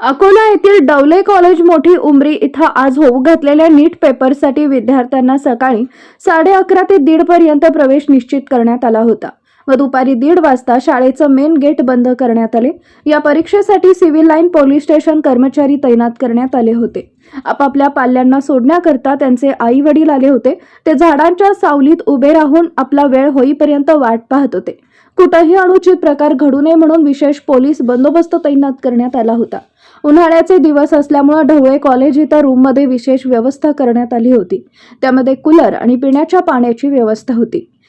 अकोला येथील डवले कॉलेज मोठी उमरी इथं आज होऊ घातलेल्या नीट पेपरसाठी विद्यार्थ्यांना सकाळी साडे अकरा ते दीड पर्यंत प्रवेश निश्चित करण्यात आला होता. व दुपारी दीड वाजता शाळेचं मेन गेट बंद करण्यात आले. या परीक्षेसाठी सिव्हिल लाईन पोलीस स्टेशन कर्मचारी तैनात करण्यात आले होते. आपापल्या पाल्यांना सोडण्याकरता त्यांचे आई वडील आले होते. ते झाडांच्या सावलीत उभे राहून आपला वेळ होईपर्यंत वाट पाहत होते. कुठंही अनुचित प्रकार घडू नये म्हणून विशेष पोलीस बंदोबस्त तैनात करण्यात आला होता. उन्हाळ्याचे दिवस असल्यामुळे ढवळे कॉलेज इथं रूममध्ये विशेष व्यवस्था करण्यात आली होती. त्यामध्ये कूलर आणि पिण्याच्या पाण्याची व्यवस्था होती.